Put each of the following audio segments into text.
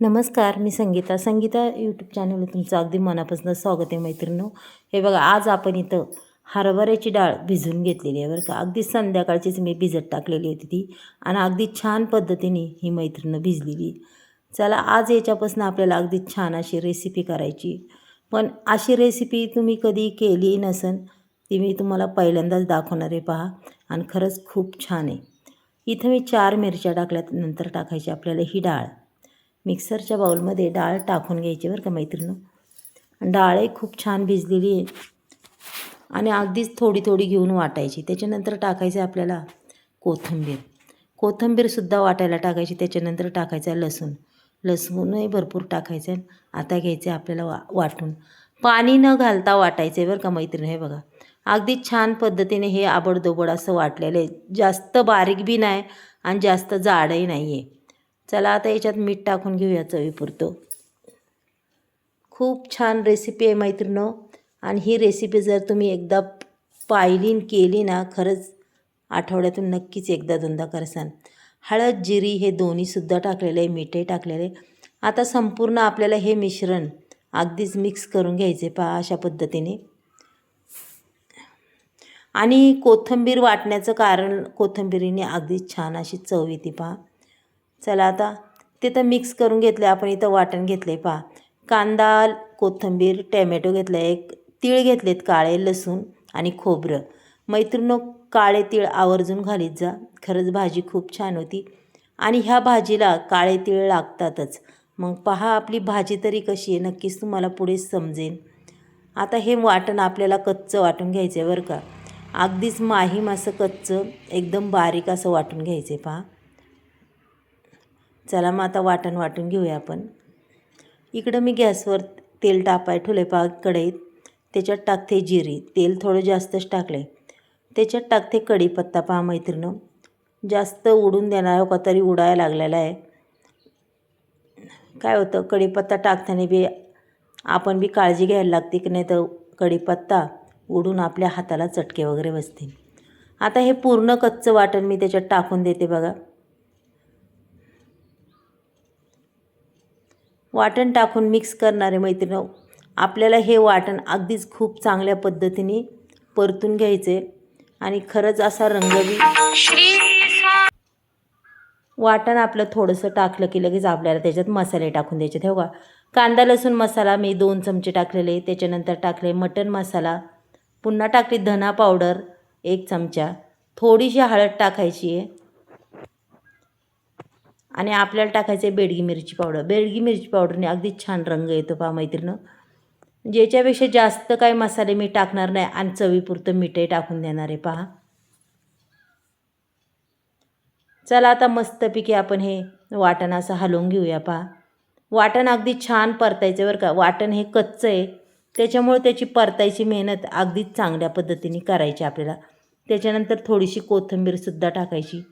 नमस्कार मी संगीता. संगीता यूट्यूब चॅनलवर तुमचं अगदी मनापासून स्वागत आहे मैत्रिणी हे बघा आज आपण इथं हरभऱ्याची डाळ भिजून घेतलेली आहे बरं का. अगदी संध्याकाळचीच मी भिजत टाकलेली होती ती आणि अगदी छान पद्धतीने ही मैत्रिणं भिजलेली चला आज याच्यापासून आपल्याला अगदी छान अशी रेसिपी करायची. पण अशी रेसिपी तुम्ही कधी केली नसन ती मी तुम्हाला पहिल्यांदाच दाखवणार आहे पहा. आणि खरंच खूप छान आहे. इथं मी चार मिरच्या टाकल्यानंतर टाकायची आपल्याला ही डाळ. मिक्सरच्या बाउलमध्ये डाळ टाकून घ्यायची बरं का मैत्रिणी डाळही खूप छान भिजलेली आहे. आणि अगदीच थोडी थोडी घेऊन वाटायची. त्याच्यानंतर टाकायचं आपल्याला कोथिंबीर. कोथिंबीरसुद्धा वाटायला टाकायची. त्याच्यानंतर टाकायचं आहे लसूण. लसूणही भरपूर टाकायचं आहे. आता घ्यायचं आहे आपल्याला वा वाटून. पाणी न घालता वाटायचं आहे बरं का मैत्रिणी हे बघा. अगदी छान पद्धतीने हे आबडदोबड असं वाटलेलं आहे. जास्त बारीक बी नाही आणि जास्त जाडही नाही आहे चला आता याच्यात मीठ टाकून घेऊया चवीपुरतं. खूप छान रेसिपी आहे मैत्रिणो. आणि ही रेसिपी जर तुम्ही एकदा पाहिली केली ना खरंच आठवड्यातून नक्कीच एकदा दोनदा करसान. हळद जिरी हे दोन्हीसुद्धा टाकलेलं आहे मीठही टाकलेलं आहे. आता संपूर्ण आपल्याला हे मिश्रण अगदीच मिक्स करून घ्यायचे पहा अशा पद्धतीने. आणि कोथिंबीर वाटण्याचं कारण कोथिंबीरीने अगदीच छान अशी चव येते पहा. चला आता तिथं मिक्स करून घेतले आपण इथं वाटण घेतलं आहे पहा. कांदा कोथिंबीर टॅमॅटो घेतलं आहे एक तीळ घेतलेत काळे लसूण आणि खोबरं. मैत्रिणो काळे तीळ आवर्जून घालीत जा. खरंच भाजी खूप छान होती. आणि ह्या भाजीला काळे तीळ लागतातच. मग पहा आपली भाजी तरी कशी आहे नक्कीच तुम्हाला पुढे समजेल आता हे वाटण आपल्याला कच्चं वाटून घ्यायचं आहे बरं का. अगदीच माहीम असं कच्चं एकदम बारीक असं वाटून घ्यायचं आहे पहा. चला मग आता वाटण वाटून घेऊया आपण. इकडं मी गॅसवर तेल टाकाय ठेवले पा कढईत त्याच्यात टाकते जिरी. तेल थोडं जास्तच टाकले त्याच्यात टाकते कढीपत्ता पहा मैत्रिणं. जास्त उडून देणार हो का तरी उडायला लागलेला आहे. काय होतं कढीपत्ता टाकताना बी आपण बी काळजी घ्यायला लागते की नाही तर कढीपत्ता उडून आपल्या हाताला चटके वगैरे बसतील. आता हे पूर्ण कच्चं वाटण मी त्याच्यात टाकून देते बघा. वाटण टाकून मिक्स करणारे मैत्रिणी आपल्याला हे वाटण अगदीच खूप चांगल्या पद्धतीने परतून घ्यायचे आणि खरंच असा रंगबी वाटण आपलं थोडंसं टाकलं की लगेच आपल्याला त्याच्यात मसाले टाकून द्यायचे. हो का कांदा लसूण मसाला मी दोन चमचे टाकलेले त्याच्यानंतर टाकले मटन मसाला पुन्हा टाकली धना पावडर एक चमचा थोडीशी हळद टाकायची आहे. आणि आपल्याला टाकायचं आहे बेडगी मिरची पावडर. बेडगी मिरची पावडरने अगदी छान रंग येतो पहा मैत्रिणं. ज्याच्यापेक्षा जास्त काही मसाले मी टाकणार नाही आणि चवीपुरतं मिठाई टाकून देणार आहे पहा. चला आता मस्तपैकी आपण हे वाटण असं हलवून घेऊया पहा. वाटण अगदी छान परतायचं बरं का. वाटण हे कच्चं आहे. त्याच्यामुळे त्याची परतायची मेहनत अगदीच चांगल्या पद्धतीने करायची आपल्याला. त्याच्यानंतर थोडीशी कोथिंबीरसुद्धा टाकायची.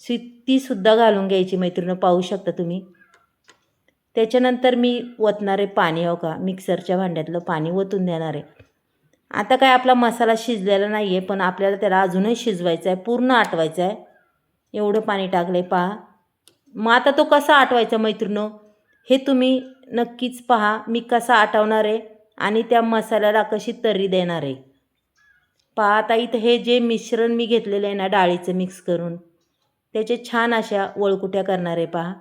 सी तीसुद्धा घालून घ्यायची मैत्रिणं. पाहू शकता तुम्ही. त्याच्यानंतर मी ओतणारे पाणी हो का मिक्सरच्या भांड्यातलं पाणी ओतून देणार आहे. आता काय आपला मसाला शिजलेला नाही आहे पण आपल्याला त्याला अजूनही शिजवायचा आहे पूर्ण आटवायचा आहे. एवढं पाणी टाकलं आहे पहा. मग आता तो कसा आटवायचा मैत्रिणो? हे तुम्ही नक्कीच पहा मी कसा आटवणार आहे आणि त्या मसाल्याला कशी तर्री देणार आहे. पहा आता इथं हे जे मिश्रण मी घेतलेलं आहे ना डाळीचं मिक्स करून त्याचे छान अशा वळकुट्या करणार आहे पहा.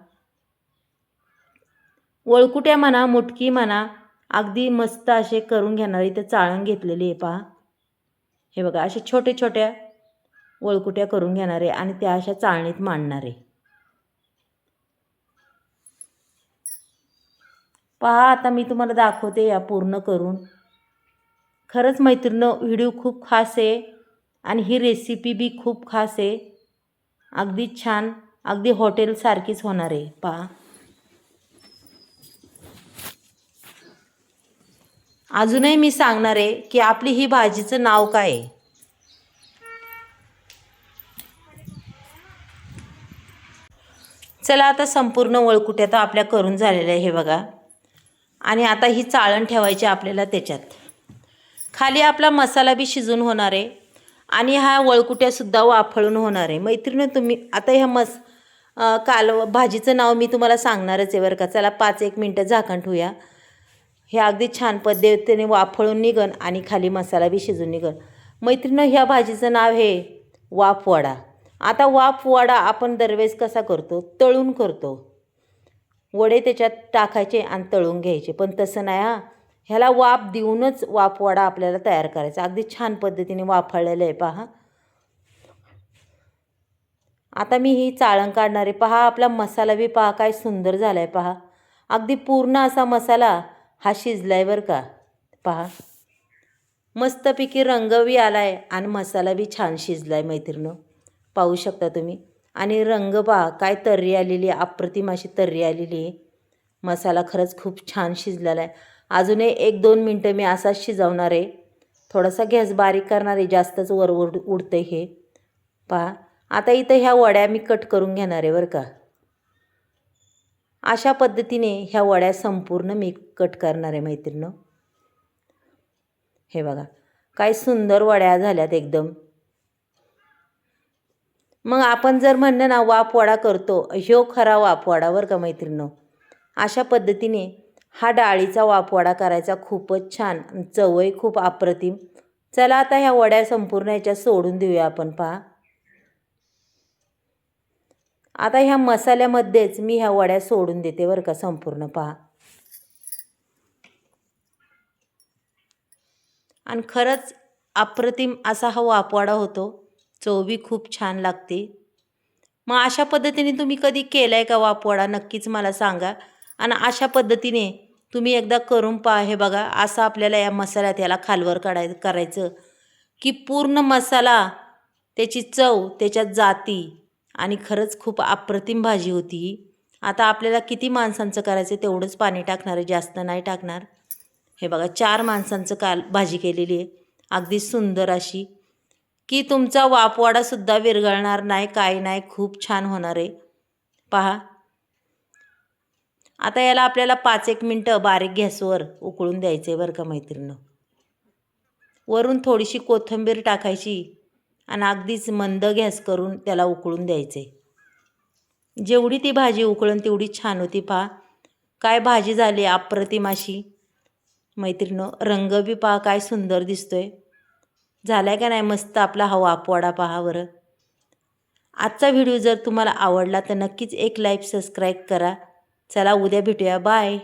वळकुट्या म्हणा मुटकी म्हणा अगदी मस्त असे करून घेणारे ते चाळण घेतलेली आहे पहा. हे बघा असे छोट्या छोट्या वळकुट्या करून घेणार आहे आणि त्या अशा चाळणीत मांडणार. आहे पहा आता मी तुम्हाला दाखवते या पूर्ण करून. खरंच मैत्रिणं व्हिडिओ खूप खास आहे आणि ही रेसिपी बी खूप खास आहे. अगदी छान अगदी हॉटेलसारखीच होणार आहे पहा. अजूनही मी सांगणार आहे की आपली ही भाजीचं नाव काय आहे? चला आता संपूर्ण वळकुट्या तर आपल्या करून झालेल्या आहे हे बघा. आणि आता ही चाळण ठेवायची आपल्याला त्याच्यात. खाली आपला मसाला बी शिजून होणार आहे. आणि ह्या वळकुट्यासुद्धा वाफळून होणार आहे. मैत्रिणी तुम्ही आता ह्या मस काल भाजीचं नाव मी तुम्हाला सांगणारच आहे बरं का. चला पाच एक मिनटं झाकण ठेवूया. हे अगदी छान पद्धतीने वाफळून निघन आणि खाली मसाला बी शिजून निघन. मैत्रिणी ह्या भाजीचं नाव हे वाफवडा. आता वाफवडा आपण दरवेळेस कसा करतो? तळून करतो. वडे त्याच्यात टाकायचे आणि तळून घ्यायचे. पण तसं नाही हा. ह्याला वाफ देऊनच वाफवडा आपल्याला तयार करायचा. अगदी छान पद्धतीने वाफळलेलं आहे पहा. आता मी ही चाळण काढणार आहे पहा आपला मसाला बी पहा काय सुंदर झाला आहे पहा. अगदी पूर्ण असा मसाला हा शिजला आहे बरं का. पहा. मस्तपैकी रंग बी आला आहे आणि मसाला बी छान शिजला आहे मैत्रिणं. पाहू शकता तुम्ही. आणि रंग पहा काय तर्री आलेली आहे अप्रतिम अशी तर्री आलेली आहे. मसाला खरंच खूप छान शिजलेला आहे. अजूनही एक दोन मिनटं मी असाच शिजवणार आहे. थोडासा गॅस बारीक करणार आहे जास्तच वर उड उडतं हे. पहा आता इथं ह्या वड्या मी कट करून घेणार आहे बरं का. अशा पद्धतीने ह्या वड्या संपूर्ण मी कट करणार आहे मैत्रिणं हे बघा काय सुंदर वड्या झाल्यात एकदम. मग आपण जर म्हणलं ना वाप वडा करतो ह्यो खरा वाप वडा बरं का मैत्रिणं अशा पद्धतीने हा डाळीचा वापवाडा करायचा. खूपच छान. चवही खूप अप्रतिम. चला आता ह्या वड्या संपूर्ण ह्याच्यात सोडून देऊया आपण पहा. आता ह्या मसाल्यामध्येच मी ह्या वड्या सोडून देते बरं का संपूर्ण पहा. आणि खरंच अप्रतिम असा हा वापवाडा होतो. चव बी खूप छान लागते. मग अशा पद्धतीने तुम्ही कधी केला आहे का वापवाडा नक्कीच मला सांगा. आणि अशा पद्धतीने तुम्ही एकदा करून पहा. हे बघा असं आपल्याला या मसाल्यात याला खालवर काढाय करायचं. की पूर्ण मसाला त्याची चव त्याच्यात जाती आणि खरंच खूप अप्रतिम भाजी होती ही. आता आपल्याला किती माणसांचं करायचं तेवढंच पाणी टाकणार आहे जास्त नाही टाकणार. हे बघा चार माणसांचं काल भाजी केलेली आहे. अगदी सुंदर अशी. की तुमचा वापवाडासुद्धा विरघळणार नाही काय नाही खूप छान होणार आहे. पहा आता याला आपल्याला पाच एक मिनटं बारीक गॅसवर उकळून द्यायचं आहे बरं का मैत्रिणं. वरून थोडीशी कोथिंबीर टाकायची आणि अगदीच मंद गॅस करून त्याला उकळून द्यायचे जेवढी ती भाजी उकळून तेवढी छान होती पहा. काय भाजी झाली अप्रतिमाशी मैत्रिणं रंग बी पहा काय सुंदर दिसतोय. झालाय का नाही मस्त आपला हवा वापवाडा पहा बरं. आजचा व्हिडिओ जर तुम्हाला आवडला तर नक्कीच एक लाईक सबस्क्राईब करा. चला उद्या भेटूया. बाय.